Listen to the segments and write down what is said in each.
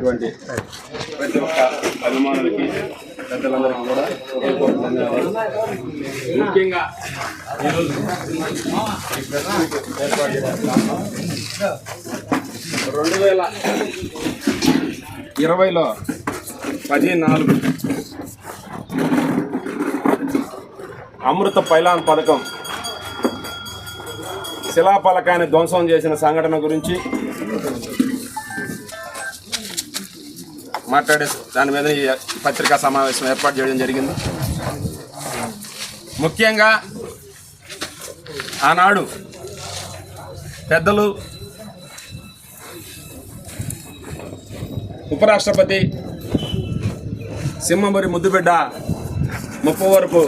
ఉన్నటువంటి ప్రతి ఒక్క అభిమానులకి పెద్దలందరికీ కూడా హృదయపూర్వక ధన్యవాదాలు ముఖ్యంగా ఈరోజు ఈ ప్రెస్ ఏర్పాటు చేయడానికి రెండు వేల ఇరవైలో పది నాలుగు అమృత పైలాన్ పథకం శిలాపలకాన్ని ధ్వంసం చేసిన సంఘటన గురించి మాట్లాడే దాని మీద ఈ పత్రికా సమావేశం ఏర్పాటు చేయడం జరిగింది. ముఖ్యంగా ఆనాడు పెద్దలు ఉపరాష్ట్రపతి సింహమూరి ముద్దుబిడ్డ ముప్పవరపు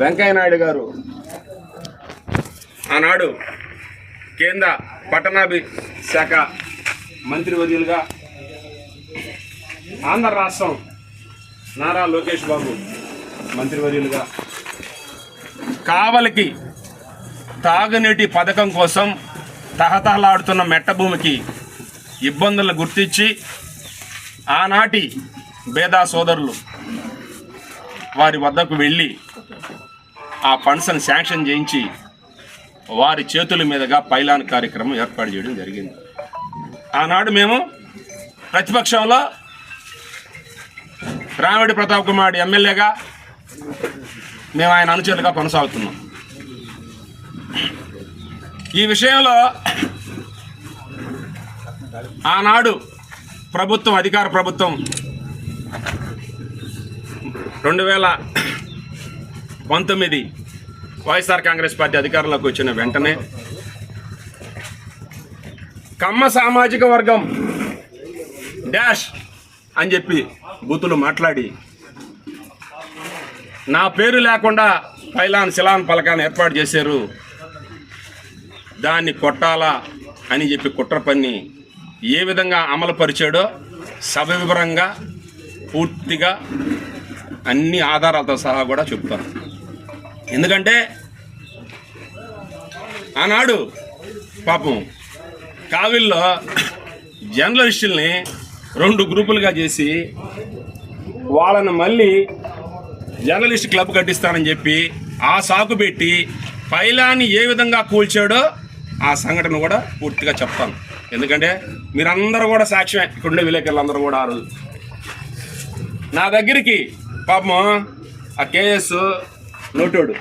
వెంకయ్యనాయుడు గారు ఆనాడు కేంద్ర పట్టణాభి శాఖ మంత్రివర్యులుగా ఆంధ్ర రాష్ట్రం నారా లోకేష్ బాబు మంత్రివర్యులుగా. కావలికి తాగునీటి పథకం కోసం తహతహలాడుతున్న మెట్ట భూమికి ఇబ్బందులను గుర్తించి ఆనాటి బేదా సోదరులు వారి వద్దకు వెళ్ళి ఆ ఫండ్స్ని శాంక్షన్ చేయించి వారి చేతుల మీదుగా పైలాన్ కార్యక్రమం ఏర్పాటు చేయడం జరిగింది. ఆనాడు మేము ప్రతిపక్షంలో రామిడి ప్రతాప్ కుమార్ ఎమ్మెల్యేగా మేము ఆయన అనుచరులుగా కొనసాగుతున్నాం. ఈ విషయంలో ఆనాడు ప్రభుత్వం అధికార ప్రభుత్వం రెండు వేల పంతొమ్మిది వైఎస్ఆర్ కాంగ్రెస్ పార్టీ అధికారంలోకి వచ్చిన వెంటనే కమ్మ సామాజిక వర్గం డాష్ అని చెప్పి బూతులు మాట్లాడి. నా పేరు లేకుండా పైలాన్ శిలాన్ పలకాన్ని ఏర్పాటు చేశారు. దాన్ని కొట్టాలా అని చెప్పి కుట్ర పని ఏ విధంగా అమలు పరిచాడో సవివరంగా పూర్తిగా అన్ని ఆధారాలతో సహా కూడా చెప్తాను. ఎందుకంటే ఆనాడు పాపం కావిల్లో జర్నలిస్టుల్ని రెండు గ్రూపులుగా చేసి వాళ్ళని మళ్ళీ జర్నలిస్ట్ క్లబ్ కట్టిస్తానని చెప్పి ఆ సాకు పెట్టి పైలాన్ని ఏ విధంగా కూల్చాడో ఆ సంఘటన కూడా పూర్తిగా చెప్తాను. ఎందుకంటే మీరందరూ కూడా సాక్ష్యమే. ఇక్కడుండే విలేకరులందరూ కూడా ఆ రోజు. నా దగ్గరికి పాపం ఆ కేఎస్ నోటోడు.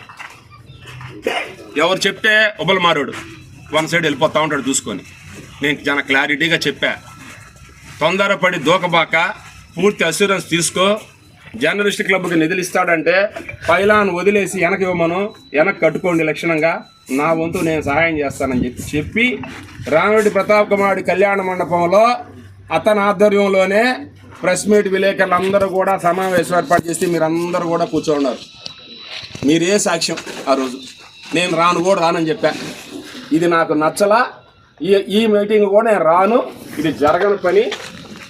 ఎవరు చెప్తే ఉబలమారోడు వన్ సైడ్ వెళ్ళిపోతూ ఉంటాడు చూసుకొని. నేను చాలా క్లారిటీగా చెప్పా. తొందరపడి దూకబాక పూర్తి అస్యూరెన్స్ తీసుకో. జర్నలిస్ట్ క్లబ్కి నిధులు ఇస్తాడంటే పైలాన్ వదిలేసి వెనక్కి ఇవ్వమను. వెనక్కి కట్టుకోండి లక్షణంగా. నా వంతు నేను సహాయం చేస్తానని చెప్పి చెప్పి రామిరెడ్డి ప్రతాప్ కుమారుడి కళ్యాణ మండపంలో అతని ఆధ్వర్యంలోనే ప్రెస్ మీట్ విలేకరులందరూ కూడా సమావేశం ఏర్పాటు చేసి మీరందరూ కూడా కూర్చోన్నారు మీరే సాక్ష్యం ఆ రోజు. నేను రాను కూడా రానని చెప్పా. ఇది నాకు నచ్చలా. ఈ ఈ మీటింగ్ కూడా నేను రాను. ఇది జరగని పని.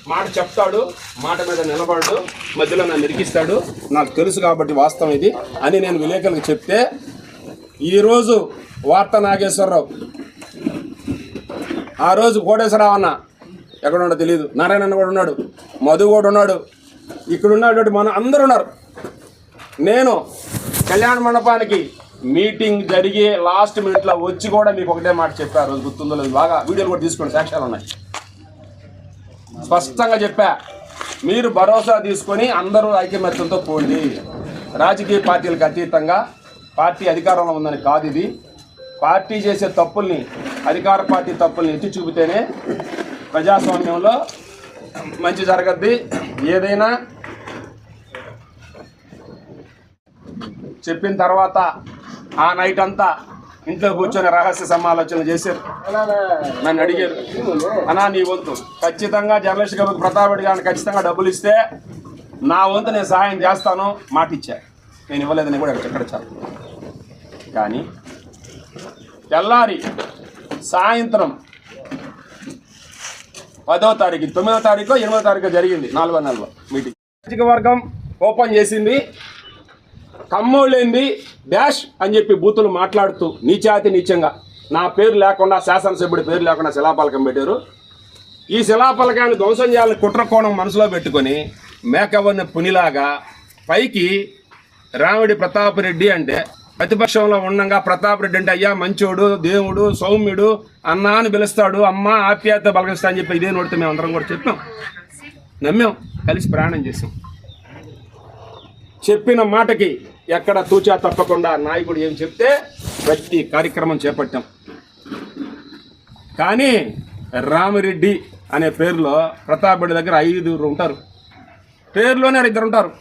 మాట చెప్తాడు మాట మీద నిలబడు మధ్యలో నన్ను ఇరికిస్తాడు. నాకు తెలుసు కాబట్టి వాస్తవం ఇది అని నేను విలేకరులకు చెప్తే ఈరోజు వార్త నాగేశ్వరరావు ఆ రోజు కోటేశ్వరరావు అన్న ఎక్కడ ఉండో తెలియదు నారాయణ అన్న కూడా ఉన్నాడు. మధు కూడా ఉన్నాడు. ఇక్కడ ఉన్నటువంటి మన అందరు ఉన్నారు. నేను కళ్యాణ మండపానికి మీటింగ్ జరిగే లాస్ట్ మినిట్లో వచ్చి కూడా మీకు ఒకటే మాట చెప్పారు రోజు గుర్తుందో లేదు బాగా వీడియోలు కూడా తీసుకోండి సాక్ష్యాలు ఉన్నాయి. స్పష్టంగా చెప్పా మీరు భరోసా తీసుకొని అందరూ ఐకమత్యంతో పోండి. రాజకీయ పార్టీలకు అతీతంగా పార్టీ అధికారంలో ఉందని కాదు ఇది. పార్టీ చేసే తప్పుల్ని అధికార పార్టీ తప్పుల్ని ఎత్తి చూపితేనే ప్రజాస్వామ్యంలో మంచి జరగద్ది. ఏదైనా చెప్పిన తర్వాత ఆ నైట్ అంతా ఇంట్లో కూర్చొని రహస్య సమాలోచన చేశారు. నన్ను అడిగారు అనా నీ వంతు. ఖచ్చితంగా జర్నలిస్ట్ గారికి ప్రతాప్ రెడ్డి గారిని ఖచ్చితంగా డబ్బులు ఇస్తే నా వంతు నేను సహాయం చేస్తాను మాట ఇచ్చా నేను ఇవ్వలేదని కూడా ఎక్కడ చెప్పు కానీ తెల్లారి సాయంత్రం పదో తారీఖు తొమ్మిదో తారీఖు ఎనిమిదో తారీఖు జరిగింది. నాలుగో నెలలో మీటింగ్. వర్గం ఓపెన్ చేసింది. కమ్మోళ్ళేంది? డాష్ అని చెప్పి బూతులు మాట్లాడుతూ నీచాతి నీచంగా. నా పేరు లేకుండా శాసనసభ్యుడి పేరు లేకుండా శిలాపలకం పెట్టారు. ఈ శిలాపలకాన్ని ధ్వంసం చేయాలని కుట్రకోణం మనసులో పెట్టుకొని మేకవన్న పునిలాగా పైకి రాముడి ప్రతాప్ రెడ్డి అంటే ప్రతిపక్షంలో ఉండగా ప్రతాప్ రెడ్డి అంటే అయ్యా మంచోడు దేవుడు సౌమ్యుడు అన్నా అని పిలుస్తాడు. అమ్మ ఆప్యాయత బలగిస్తా అని చెప్పి ఇదే నోడితే మేము అందరం కూడా చెప్పాం. నమ్మాం. కలిసి ప్రయాణం చేసాం. చెప్పిన మాటకి ఎక్కడ తూచా తప్పకుండా నాయకుడు ఏం చెప్తే ప్రతి కార్యక్రమం చేపట్టాం. కానీ రామిరెడ్డి అనే పేరులో ప్రతాప్ రెడ్డి దగ్గర ఐదుగురు ఉంటారు. పేరులోనే ఇద్దరు ఉంటారు.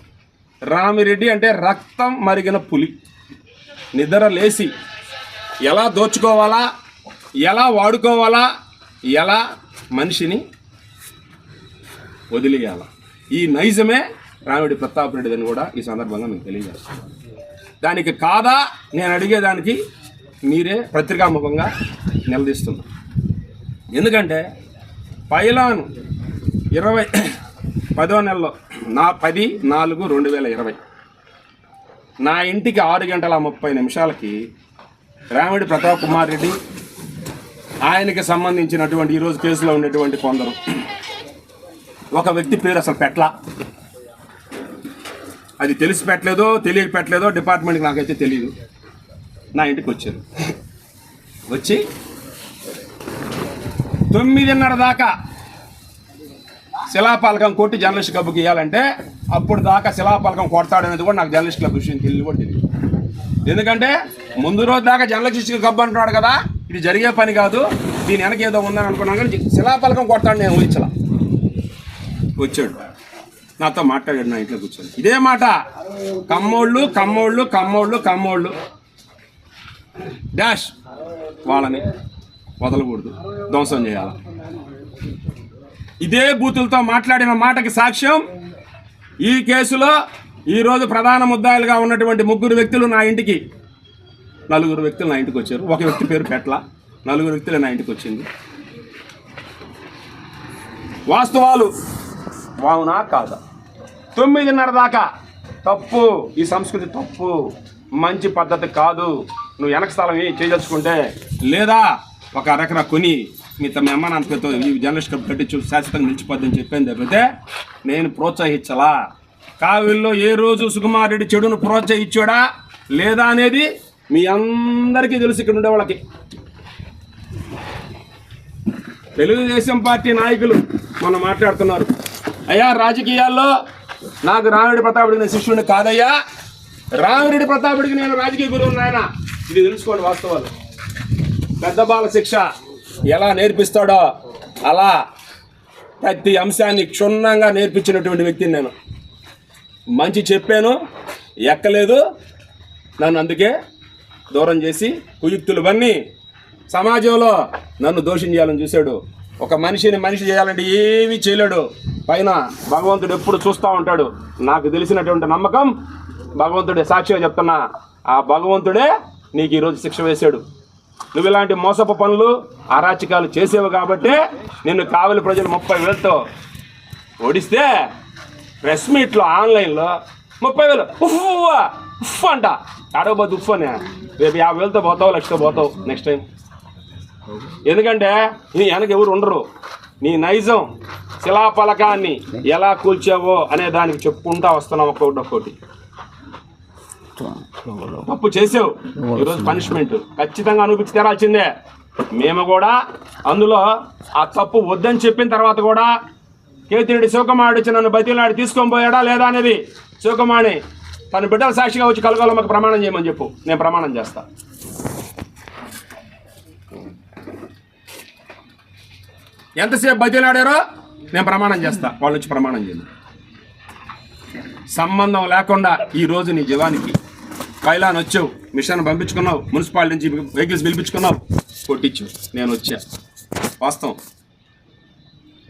రామిరెడ్డి అంటే రక్తం మరిగిన పులి. నిద్ర లేచి ఎలా దోచుకోవాలా ఎలా వాడుకోవాలా ఎలా మనిషిని వదిలేయాల ఈ నైజమే రామిరెడ్డి ప్రతాప్ రెడ్డిదని కూడా ఈ సందర్భంగా మీకు తెలియజేస్తున్నాను దానికి కాదా? నేను అడిగేదానికి మీరే పత్రికాముఖంగా నిలదీస్తున్నారు. ఎందుకంటే పైలాను ఇరవై పదో నెలలో నా పది నాలుగు రెండు వేల ఇరవై నా ఇంటికి ఆరు గంటల ముప్పై నిమిషాలకి రామిడి ప్రతాప్ కుమార్ రెడ్డి ఆయనకి సంబంధించినటువంటి ఈరోజు కేసులో ఉండేటువంటి కొందరు ఒక వ్యక్తి పేరు అసలు పెట్ల. అది తెలిసి పెట్టలేదో తెలియక పెట్టలేదో డిపార్ట్మెంట్కి నాకైతే తెలియదు నా ఇంటికి వచ్చారు. వచ్చి తొమ్మిదిన్నర దాకా శిలాపాలకం కొట్టి జర్నలిస్ట్ క్లబ్కి ఇవ్వాలంటే అప్పుడు దాకా శిలాపాలకం కొడతాడనేది కూడా నాకు జర్నలిస్ట్ క్లబ్ విషయం తెలియదు కూడా తెలియదు. ఎందుకంటే ముందు రోజు దాకా జర్నలిస్ట్ క్లబ్ అంటున్నాడు కదా ఇది జరిగే పని కాదు దీని వెనక ఏదో ఉందని అనుకున్నాను కానీ శిలాపాలకం కొడతాడు నేను ఊహించలా. వచ్చాడు. నాతో మాట్లాడాడు నా ఇంట్లో కూర్చొని. ఇదే మాట. కమ్మోళ్ళు కమ్మోళ్ళు కమ్మోళ్ళు కమ్మోళ్ళు. డాష్. వాళ్ళని వదలకూడదు. ధ్వంసం చేయాలి. ఇదే బూతులతో మాట్లాడిన మాటకి సాక్ష్యం ఈ కేసులో ఈరోజు ప్రధాన ముద్దాయిలుగా ఉన్నటువంటి ముగ్గురు వ్యక్తులు నా ఇంటికి. నలుగురు వ్యక్తులు నా ఇంటికి వచ్చారు. ఒక వ్యక్తి పేరు పెట్ల. నలుగురు వ్యక్తులు నా ఇంటికి వచ్చింది. వాస్తవాలు. వావునా కాదా? తొమ్మిదిన్నర దాకా. తప్పు. ఈ సంస్కృతి తప్పు. మంచి పద్ధతి కాదు. నువ్వు వెనక స్థలం ఏ చేయదలుచుకుంటే. లేదా ఒక అరకర కొని మీ తమ అమ్మ నాన్న పేరుతో ఈ జర్నలిస్ట్ క్లబ్ చూసి శాశ్వతంగా నిలిచిపోద్దని చెప్పాను తప్పితే నేను ప్రోత్సహించలా. కావిల్లో ఏ రోజు సుకుమార్ రెడ్డి చెడును ప్రోత్సహించాడా? లేదా అనేది మీ అందరికీ తెలుసు ఇక్కడ ఉండే వాళ్ళకి. తెలుగుదేశం పార్టీ నాయకులు మనం మాట్లాడుతున్నారు. అయ్యా రాజకీయాల్లో నాకు రామిరెడ్డి ప్రతాపుడికి నేను శిష్యుడిని కాదయ్యా. రామిరెడ్డి ప్రతాపుడికి నేను రాజకీయ గురువు నాయన. ఇది తెలుసుకోండి వాస్తవాలు. పెద్ద బాల శిక్ష ఎలా నేర్పిస్తాడో అలా ప్రతి అంశాన్ని క్షుణ్ణంగా నేర్పించినటువంటి వ్యక్తిని నేను. మంచి చెప్పాను ఎక్కలేదు. నన్ను అందుకే దూరం చేసి కుయుక్తులు బన్ని. సమాజంలో నన్ను దోషం చేయాలని చూశాడు. ఒక మనిషిని మనిషి చేయాలంటే ఏమీ చేయలేడు. పైన భగవంతుడు ఎప్పుడు చూస్తూ ఉంటాడు. నాకు తెలిసినటువంటి నమ్మకం భగవంతుడే సాక్షిగా చెప్తున్నా. ఆ భగవంతుడే నీకు ఈరోజు శిక్ష వేశాడు. నువ్వు ఇలాంటి మోసపు పనులు అరాచకాలు చేసేవు కాబట్టి నిన్ను కావలి ప్రజలు ముప్పై వేలతో ఓడిస్తే ప్రెస్ మీట్లో ఆన్లైన్లో ముప్పై వేలు. ఉఫ్ ఉఫ్ అంట. అడగబోద్దు ఉఫ్ అని. రేపు యాభై వేలతో పోతావు లక్షతో పోతావు. నెక్స్ట్ టైం ఎందుకంటే నీ వెనక ఎవరు ఉండరు. నీ నైజం శిలాపలకాన్ని ఎలా కూల్చావో అనే దానికి చెప్పుకుంటా వస్తున్నాం ఒక్కొక్కటి ఒక్కోటి. తప్పు చేసావు. ఈరోజు పనిష్మెంట్. ఖచ్చితంగా అనిపించి తెరాల్సిందే. మేము కూడా అందులో ఆ తప్పు వద్దని చెప్పిన తర్వాత కూడా కేతిరెడ్డి శివకుమారుడు వచ్చి నన్ను బతిలాడి తీసుకొని పోయాడా లేదా అనేది శివకుమారిని తన బిడ్డల సాక్షిగా వచ్చి కలగలమ్మకి ప్రమాణం చేయమని చెప్పు. నేను ప్రమాణం చేస్తాను ఎంతసేపు బతిలాడారో నేను ప్రమాణం చేస్తా. వాళ్ళు వచ్చి ప్రమాణం చేయను సంబంధం లేకుండా ఈ రోజు నీ జీవానికి కైలాన్ వచ్చావు. మిషన్ పంపించుకున్నావు. మున్సిపాలిటీ నుంచి వెహికల్స్ పిలిపించుకున్నావు. కొట్టించు. నేను వచ్చా. వాస్తవం.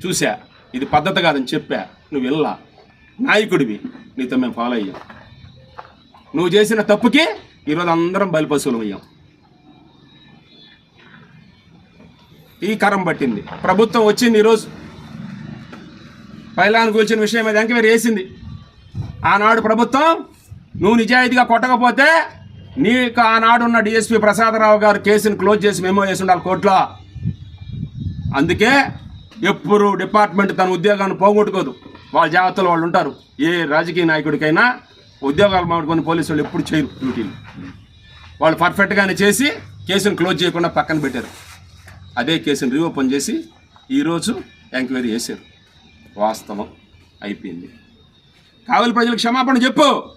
చూసా ఇది పద్ధతి కాదని చెప్పా. నువ్వు వెళ్ళా. నాయకుడివి. నీతో మేము ఫాలో అయ్యాం. నువ్వు చేసిన తప్పుకి ఈరోజు అందరం బలిపశువులు అయ్యాం. ఈ కరం పట్టింది. ప్రభుత్వం వచ్చింది ఈరోజు. పైలాన్ కూల్చిన విషయం మీద ఎంక్వైరీ వేసింది ఆనాడు ప్రభుత్వం నువ్వు నిజాయితీగా కొట్టకపోతే నీకు ఆనాడు ఉన్న డిఎస్పీ ప్రసాదరావు గారు కేసును క్లోజ్ చేసి మెమో చేసి ఉండాలి కోర్టులో. అందుకే ఎప్పుడు డిపార్ట్మెంట్ తన ఉద్యోగాన్ని పోగొట్టుకోదు. వాళ్ళ జాగ్రత్తలు వాళ్ళు ఉంటారు. ఏ రాజకీయ నాయకుడికైనా ఉద్యోగాలు మాడుకొని పోలీసు వాళ్ళు ఎప్పుడు చేయరు డ్యూటీలు. వాళ్ళు పర్ఫెక్ట్గానే చేసి కేసును క్లోజ్ చేయకుండా పక్కన పెట్టారు. అదే కేసును రీఓపెన్ చేసి ఈరోజు ఎంక్వైరీ చేశారు. వాస్తవం అయిపోయింది. కావలి ప్రజలకు క్షమాపణ చెప్పు.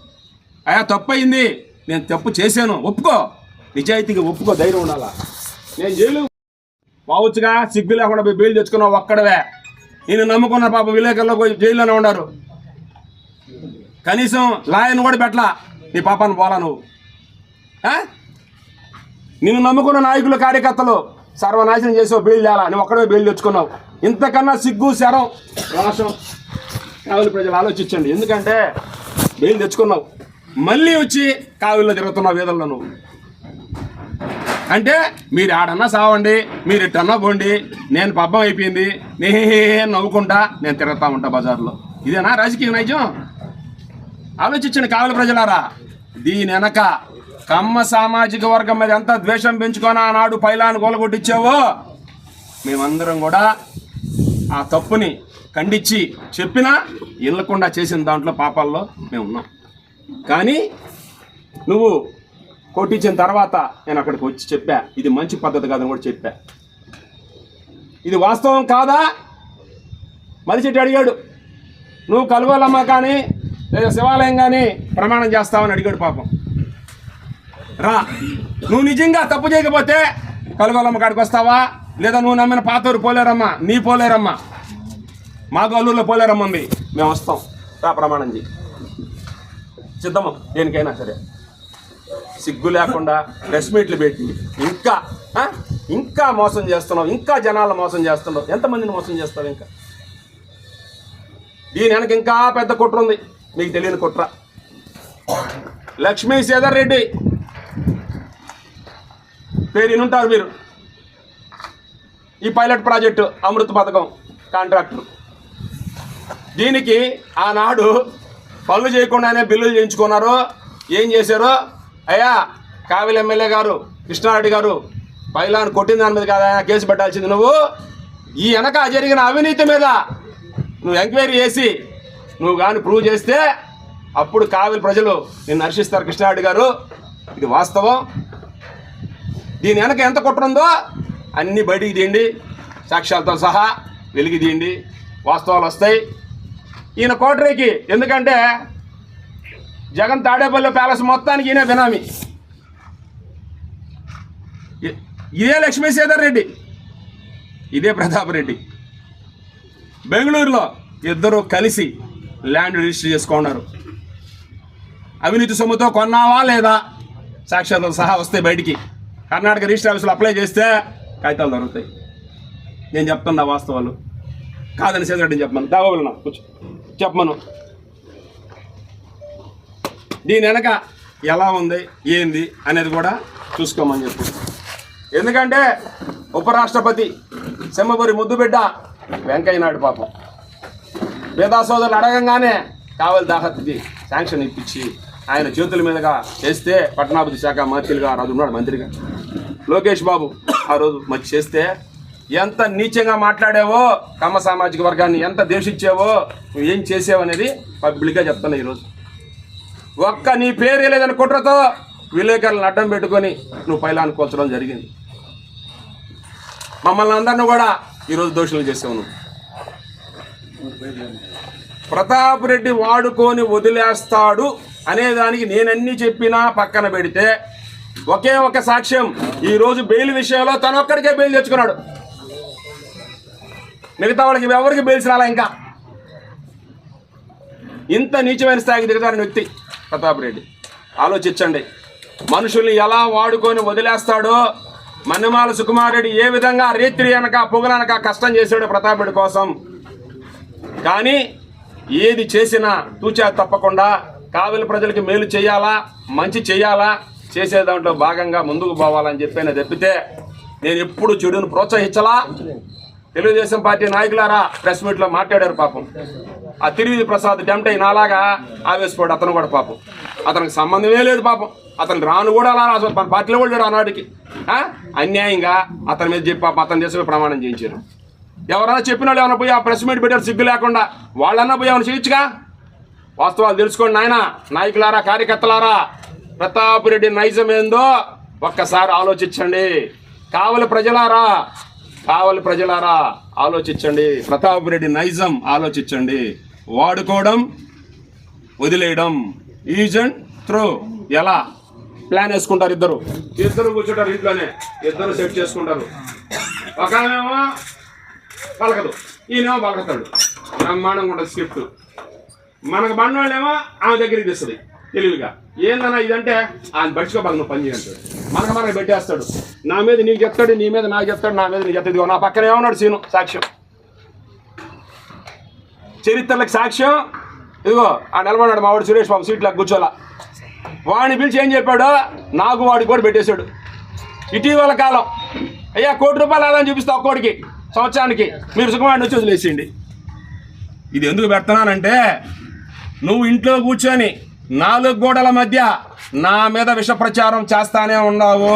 అయా తప్పు అయింది నేను తప్పు చేశాను. ఒప్పుకో. నిజాయితీగా ఒప్పుకో. ధైర్యం ఉండాలా? నేను జైలు పోవచ్చుగా. సిగ్గు లేకుండా పోయి బెయిల్ తెచ్చుకున్నావు ఒక్కడవే. నేను నమ్ముకున్న పాప విలేకరులో పోయి జైల్లోనే ఉన్నారు కనీసం లాయర్ని కూడా పెట్టలా. నీ పాపాన్ని పోలా నువ్వు. నిన్ను నమ్ముకున్న నాయకులు కార్యకర్తలు సర్వనాశనం చేసావు బెయిల్ తేలా నువ్వు ఒక్కడే బెయిల్ తెచ్చుకున్నావు ఇంతకన్నా సిగ్గు శరం రాష్ట్రం కావలి ప్రజలు ఆలోచించండి. ఎందుకంటే బెయిల్ తెచ్చుకున్నావు మళ్ళీ వచ్చి కావుల్లో తిరుగుతున్నావు వీధుల్లో నువ్వు అంటే మీరు ఆడన్నా సావండి మీరు ఇట్టన్నా పోండి నేను పబ్బం అయిపోయింది నేనే నవ్వుకుంటా నేను తిరుగుతా ఉంటా బజార్లో. ఇదేనా రాజకీయ నైజం? ఆలోచించండి కావలి ప్రజలారా. దీని వెనక కమ్మ సామాజిక వర్గం మీద ఎంత ద్వేషం పెంచుకొని ఆనాడు పైలాను గోలగొట్టించావో? మేమందరం కూడా ఆ తప్పుని ఖండించి చెప్పినా ఇళ్ళకుండా చేసిన దాంట్లో పాపాల్లో మేము ఉన్నాం కానీ నువ్వు కొట్టించిన తర్వాత నేను అక్కడికి వచ్చి చెప్పా ఇది మంచి పద్ధతి కాదని కూడా చెప్పా. ఇది వాస్తవం కాదా? మలిచెట్టి అడిగాడు. నువ్వు కలుగోలమ్మ కానీ లేదా శివాలయం కానీ ప్రమాణం చేస్తావని అడిగాడు పాపం. రా. నువ్వు నిజంగా తప్పు చేయకపోతే కలుగోలమ్మ కాడికి వస్తావా? లేదా నువ్వు నమ్మిన పాతూరు పోలేరమ్మా? నీ పోలేరమ్మా? మా గోలూరులో పోలేరమ్మ మీ మేము వస్తాం. రా ప్రమాణం చేయి సిద్ధమ్మ దేనికైనా సరే. సిగ్గు లేకుండా ప్రెస్ మీట్లు పెట్టి ఇంకా ఇంకా మోసం చేస్తున్నావు. ఇంకా జనాలను మోసం చేస్తున్నావు. ఎంతమందిని మోసం చేస్తావు ఇంకా? దీని వెనక ఇంకా పెద్ద కుట్ర ఉంది. మీకు తెలియని కుట్ర. లక్ష్మీ సేదర్ రెడ్డి పేరు వినుంటారు మీరు. ఈ పైలట్ ప్రాజెక్టు అమృత పథకం కాంట్రాక్టర్. దీనికి ఆనాడు పనులు చేయకుండానే బిల్లులు చేయించుకున్నారు ఏం చేశారు? అయ్యా కావిలి ఎమ్మెల్యే గారు కృష్ణారెడ్డి గారు పైలాన్ కొట్టిన దాని మీద కాదా కేసు పెట్టాల్సింది నువ్వు. ఈ వెనక జరిగిన అవినీతి మీద నువ్వు ఎంక్వైరీ చేసి నువ్వు కానీ ప్రూవ్ చేస్తే అప్పుడు కావిలి ప్రజలు నిన్ను హర్షిస్తారు కృష్ణారెడ్డి గారు. ఇది వాస్తవం. దీని వెనక ఎంత కుట్రందో అన్ని బయటికి తీయండి. సాక్ష్యాలతో సహా వెలిగి తీయండి. వాస్తవాలు వస్తాయి. ఈయన కోటరీకి ఎందుకంటే జగన్ తాడేపల్లి ప్యాలెస్ మొత్తానికి ఈయన బినామీ. ఇదే లక్ష్మీసేదర్ రెడ్డి. ఇదే ప్రతాప్ రెడ్డి. బెంగళూరులో ఇద్దరు కలిసి ల్యాండ్ రిజిస్టర్ చేసుకున్నారు అవినీతి సొమ్ముతో కొన్నావా లేదా? సాక్ష్యాలతో సహా వస్తే బయటికి. కర్ణాటక రిజిస్టర్ ఆఫీసులో అప్లై చేస్తే కాగితాలు దొరుకుతాయి. నేను చెప్తున్నా వాస్తవాలు. కాదని సేదరెడ్డి చెప్పమను. దాబాబులు కూర్చో. చెప్పమను. దీని వెనక ఎలా ఉంది ఏంది అనేది కూడా చూసుకోమని చెప్పి. ఎందుకంటే ఉపరాష్ట్రపతి సింహపురి ముద్దుబిడ్డ వెంకయ్య నాయుడు పాపం. వేదా సోదరులు అడగంగానే కావలి దాహత్కి శాంక్షన్ ఇప్పించి ఆయన చేతుల మీదుగా చేస్తే పట్టణాభివృద్ధి శాఖ మంత్రిగా ఆ రోజు ఉన్నాడు మంత్రిగా. లోకేష్ బాబు ఆ రోజు మంచి చేస్తే ఎంత నీచంగా మాట్లాడావో కమ్మ సామాజిక వర్గాన్ని ఎంత దేశించావో నువ్వు ఏం చేసావు అనేది పబ్లిక్గా చెప్తున్నా ఈరోజు. ఒక్క నీ పేరు లేదని కుట్రతో విలేకరులను అడ్డం పెట్టుకొని నువ్వు పైలాన్ని కూల్చడం జరిగింది. మమ్మల్ని అందరిని కూడా ఈరోజు దోషులు చేసావు నువ్వు. ప్రతాప్ రెడ్డి వాడుకొని వదిలేస్తాడు అనే దానికి నేనన్నీ చెప్పినా పక్కన పెడితే ఒకే ఒక సాక్ష్యం. ఈరోజు బెయిల్ విషయంలో తన ఒక్కడికే బెయిల్ తెచ్చుకున్నాడు. మిగతా వాళ్ళకి ఎవరికి బెయిల్స్ రాలా ఇంకా? ఇంత నీచమైన స్థాయికి దిగజారిన వ్యక్తి ప్రతాప్ రెడ్డి. ఆలోచించండి. మనుషుల్ని ఎలా వాడుకొని వదిలేస్తాడో మన్నమాల సుకుమారెడ్డి ఏ విధంగా రేత్రి అనక పొగలనక కష్టం చేశాడు ప్రతాప్ రెడ్డి కోసం. కానీ ఏది చేసినా తూచా తప్పకుండా కావలి ప్రజలకి మేలు చేయాలా? మంచి చేయాలా? చేసే దాంట్లో భాగంగా ముందుకు పోవాలని చెప్పిన తప్పితే నేను ఎప్పుడు చెడును ప్రోత్సహించలా? తెలుగుదేశం పార్టీ నాయకులారా ప్రెస్ మీట్లో మాట్లాడారు పాపం. ఆ తిరువిధి ప్రసాద్ టెంప్ట్ అయిన అలాగా ఆవేశపడు అతను కూడా పాపం. అతనికి సంబంధమే లేదు పాపం. అతను రాను కూడా అలా అసలు మన పార్టీలో కూడా ఆనాటికి. అన్యాయంగా అతని మీద చెప్పి పాపం అతని దేశమే ప్రమాణం చేయించారు. ఎవరైనా చెప్పిన వాళ్ళు ఏమైనా పోయి ఆ ప్రెస్ మీట్ పెట్టారు సిగ్గు లేకుండా వాళ్ళన్నా పోయి ఏమైనా చేయొచ్చుగా? వాస్తవాలు తెలుసుకోండి నాయన నాయకులారా కార్యకర్తలారా ప్రతాప్ రెడ్డి నైజం ఏందో ఒక్కసారి ఆలోచించండి. కావలి ప్రజలారా కావలి ప్రజలారా ఆలోచించండి. ప్రతాప్ రెడ్డి నైజం ఆలోచించండి. వాడుకోవడం వదిలేయడం ఈజ్ అండ్ త్రో ఎలా? ప్లాన్ వేసుకుంటారు ఇద్దరు. ఇద్దరు కూర్చుంటారు ఇంట్లోనే. ఇద్దరు సెట్ చేసుకుంటారు. ఒక పలకదు. ఈయనేమో పలకతాడు. బ్రహ్మాండంగా ఉంటుంది స్క్రిప్ట్. మనకు బండవాళ్ళేమో ఆమె దగ్గరికి తెస్తుంది తెలివిగా. ఏందన్నా ఇదంటే? ఆయన బడిచుకోబాలి నువ్వు పని చేయంటాడు మనకు మనకు పెట్టేస్తాడు. నా మీద నీకు చెప్తాడు నీ మీద నాకు చెప్తాడు నా మీద నీకు చెప్తాడు. నా పక్కన ఏమన్నాడు సీను సాక్ష్యం. చరిత్రలకు సాక్ష్యం. ఇదిగో ఆ మా వాడు సురేష్ బాబు సీట్లో కూర్చోలా. వాడిని పిలిచి ఏం చెప్పాడు నాకు వాడికి కూడా పెట్టేశాడు. ఇటీవల కాలం. అయ్యా కోటి రూపాయలు ఆదాయం చూపిస్తా ఒక్కోడికి సంవత్సరానికి. మీరు సుఖమాడిని వచ్చి వదిలేసేయండి. ఇది ఎందుకు పెడతానంటే నువ్వు ఇంట్లో కూర్చొని నాలుగు గోడల మధ్య నా మీద విష ప్రచారం చేస్తానే ఉన్నావు.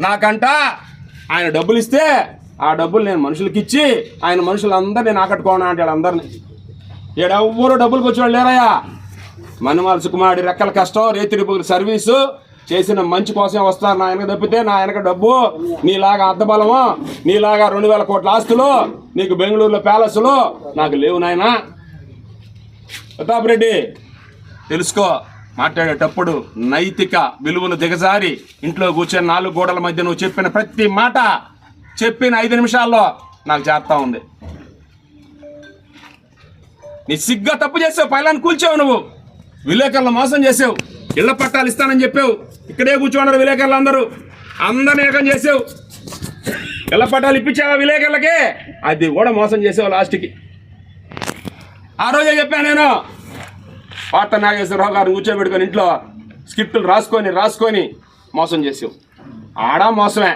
నాకంట ఆయన డబ్బులు ఇస్తే ఆ డబ్బులు నేను మనుషులకి ఇచ్చి ఆయన మనుషులందరినీ నేను ఆకట్టుకోను అంటే వాళ్ళందరినీ. ఎవ్వరు డబ్బులు వచ్చేవాళ్ళు లేరయ్యా. మనుమాల సుకుమారుడి రెక్కల కష్టం రేతిరిపుల సర్వీసు చేసిన మంచి కోసం వస్తారు నా వెనక తప్పితే నా వెనక డబ్బు నీలాగా అద్దబలము నీలాగా రెండు వేల కోట్ల ఆస్తులు నీకు బెంగళూరులో ప్యాలెస్లు నాకు లేవు నాయనా. ప్రతాప్ రెడ్డి తెలుసుకో మాట్లాడేటప్పుడు నైతిక విలువలు దిగజారి ఇంట్లో కూర్చొని నాలుగు గోడల మధ్య నువ్వు చెప్పిన ప్రతి మాట చెప్పిన ఐదు నిమిషాల్లో నాకు చేస్తా ఉంది. నీ సిగ్గా తప్పు చేసావు పైలాన్ని కూల్చావు నువ్వు. విలేకరులు మోసం చేసావు. ఇళ్ళ పట్టాలు ఇస్తానని చెప్పావు. ఇక్కడే కూర్చోన్నారు విలేకరులు అందరూ. అందరిని ఏకం చేసావు. ఇళ్ళ పట్టాలు ఇప్పించావా విలేకరులకే? అది కూడా మోసం చేసావు లాస్ట్కి. ఆ రోజే చెప్పాను నేను. పాట నాగేశ్వరరావు గారిని కూర్చోబెట్టుకొని ఇంట్లో స్క్రిప్టులు రాసుకొని రాసుకొని మోసం చేసావు ఆడా మోసమే.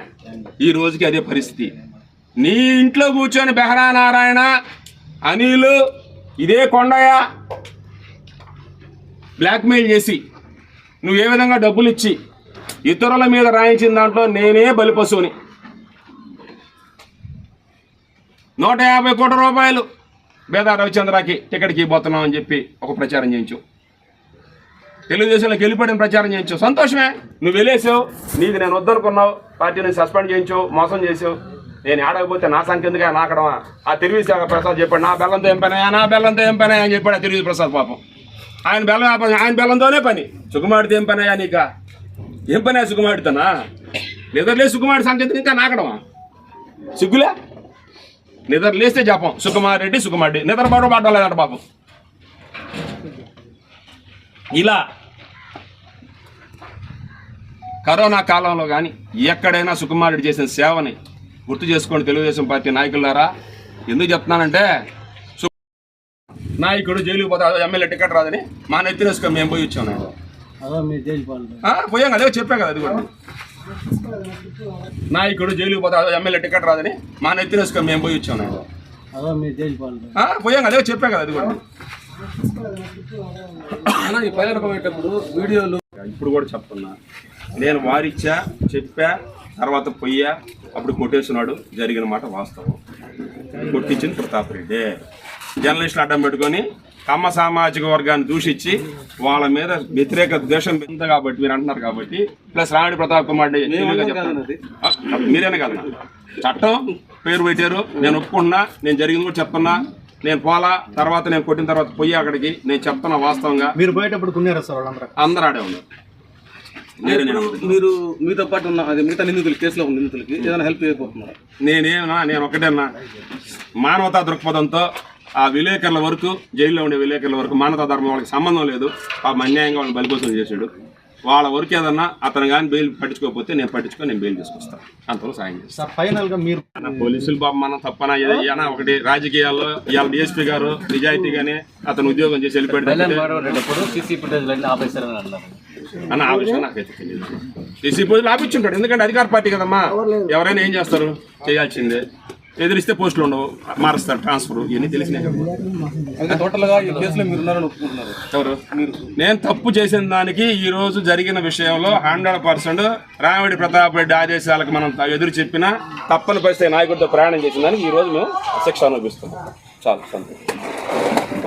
ఈ రోజుకి అదే పరిస్థితి. నీ ఇంట్లో కూర్చొని బెహరా నారాయణ అనిలు ఇదే కొండయ్య బ్లాక్మెయిల్ చేసి నువ్వు ఏ విధంగా డబ్బులు ఇచ్చి ఇతరుల మీద రాయించిన దాంట్లో నేనే బలిపశువుని నూట యాభై కోట్ల రూపాయలు వేదా రవిచంద్రకి టికెట్కి ఇవ్వబోతున్నాం అని చెప్పి ఒక ప్రచారం చేయించు. తెలుగుదేశంలోకి వెళ్ళిపోయిన ప్రచారం చేయించు. సంతోషమే. నువ్వు వెళ్ళేసావు నీది నేను వద్దనుకున్నావు పార్టీని సస్పెండ్ చేయించు మోసం చేసావు. నేను ఆడకపోతే నా సంఖ్య ఎందుకు నాకడమా? ఆ తెలుగుదేశం ప్రసాద్ చెప్పాడు నా బెల్లంతో ఏం పని? నా బెల్లంతో ఏం పని? అని చెప్పాడు ఆ తెలుగు ప్రసాద్ పాపం. ఆయన బెల్లం ఆయన బెల్లంతోనే పని. సుకుమారుడితో ఏం పని నీక? ఏం పని ఆ సుకుమారుడితోనా నిద్రలే సుకుమారుడి సంఖ్య ఇంకా నాకడమా? సిగ్గులే? నిద్ర లేస్తే జపం. సుకుమార్ రెడ్డి సుకుమార్ రెడ్డి. నిద్ర పడవ పడ్డలేదంట పాపం ఇలా కరోనా కాలంలో కానీ ఎక్కడైనా సుకుమార్ రెడ్డి చేసిన సేవని గుర్తు చేసుకోండి తెలుగుదేశం పార్టీ నాయకులారా ఎందుకు చెప్తున్నానంటే నాయకుడు జైలుకి పోతాడు ఎమ్మెల్యే టికెట్ రాదని మా నెత్తిన వేసుకొని మేము పోయి వచ్చాం పోయాం కదా చెప్పా కదా అది కూడా. నాయకుడు జైలుకి పోతాడు ఎమ్మెల్యే టికెట్ రాదని మా నెత్తిన వేసుకొని మేము పోయి వచ్చాం పోయాం కదా అదే చెప్పా కదా అది కూడా. అన్న ఈ వీడియోలు. ఇప్పుడు కూడా చెప్తున్నా. నేను వారిచ్చా చెప్పా తర్వాత పొయ్యా అప్పుడు కొట్టేస్తున్నాడు జరిగిన మాట వాస్తవం. కొట్టించింది ప్రతాప్ రెడ్డి. జర్నలిస్టులు అడ్డం పెట్టుకొని కమ్మ సామాజిక వర్గాన్ని దూషించి వాళ్ళ మీద వ్యతిరేక ద్వేషం ఉంది కాబట్టి మీరు అంటున్నారు కాబట్టి ప్లస్ రాణి ప్రతాప్ కుమార్ మీరేనే కదా చట్టం పేరు పెట్టారు. నేను ఒప్పుకుంటున్నా నేను జరిగింది కూడా చెప్తున్నా. నేను పోలా తర్వాత నేను కొట్టిన తర్వాత పొయ్యి అక్కడికి. నేను చెప్తున్నా వాస్తవంగా. మీరు పోయేటప్పుడు కొన్నారా సార్ వాళ్ళందరూ? అందరూ ఆడే ఉన్నారు. మీరు మీతో పాటు ఉన్న అది మిగతా నిందితులు కేసులో ఉన్న నిందితులకి ఏదైనా హెల్ప్ చేయబోతున్నారు నేనేమన్నా నేను ఒకటేనా మానవతా దృక్పథంతో ఆ విలేకరుల వరకు జైల్లో ఉండే విలేకరుల వరకు మానవతా ధర్మం వాళ్ళకి సంబంధం లేదు. పాపం అన్యాయంగా వాళ్ళని బలిపోసం చేశాడు. వాళ్ళ వరకు ఏదన్నా అతను కానీ బెయిల్ పట్టించుకోకపోతే నేను పట్టించుకొని నేను బెయిల్ తీసుకొస్తాను అంతలో సాయం చేస్తాను సార్ ఫైనల్గా మీరు అన్న పోలీసులు బాబు మనం తప్పన? ఏదైనా ఒకటి రాజకీయాల్లో ఇవాళ డిఎస్పీ గారు నిజాయితీగానే అతను ఉద్యోగం చేసి వెళ్ళిపోయాడు. అన్ని ఆ విషయం నాకైతే తెలియదు సీసీ ఆపించుంటాడు. ఎందుకంటే అధికార పార్టీ కదమ్మా? ఎవరైనా ఏం చేస్తారు? చేయాల్సిందే. ఎదిరిస్తే పోస్టులు ఉండవు. మారుస్తారు ట్రాన్స్ఫర్ ఇవన్నీ తెలిసినాయి. ఈ కేసులో మీరు ఉన్నారని ఒప్పుకుంటున్నారు. ఎవరు? నేను తప్పు చేసిన దానికి ఈ రోజు జరిగిన విషయంలో హండ్రెడ్ పర్సెంట్ రామిడి ప్రతాప్ రెడ్డి ఆదేశాలకు మనం ఎదురు చెప్పినా తప్పని పరిస్థితి నాయకుడితో ప్రయాణం చేసిన దానికి ఈ రోజు మేము శిక్ష అనుభవిస్తున్నాం. చాలు సంతోషం.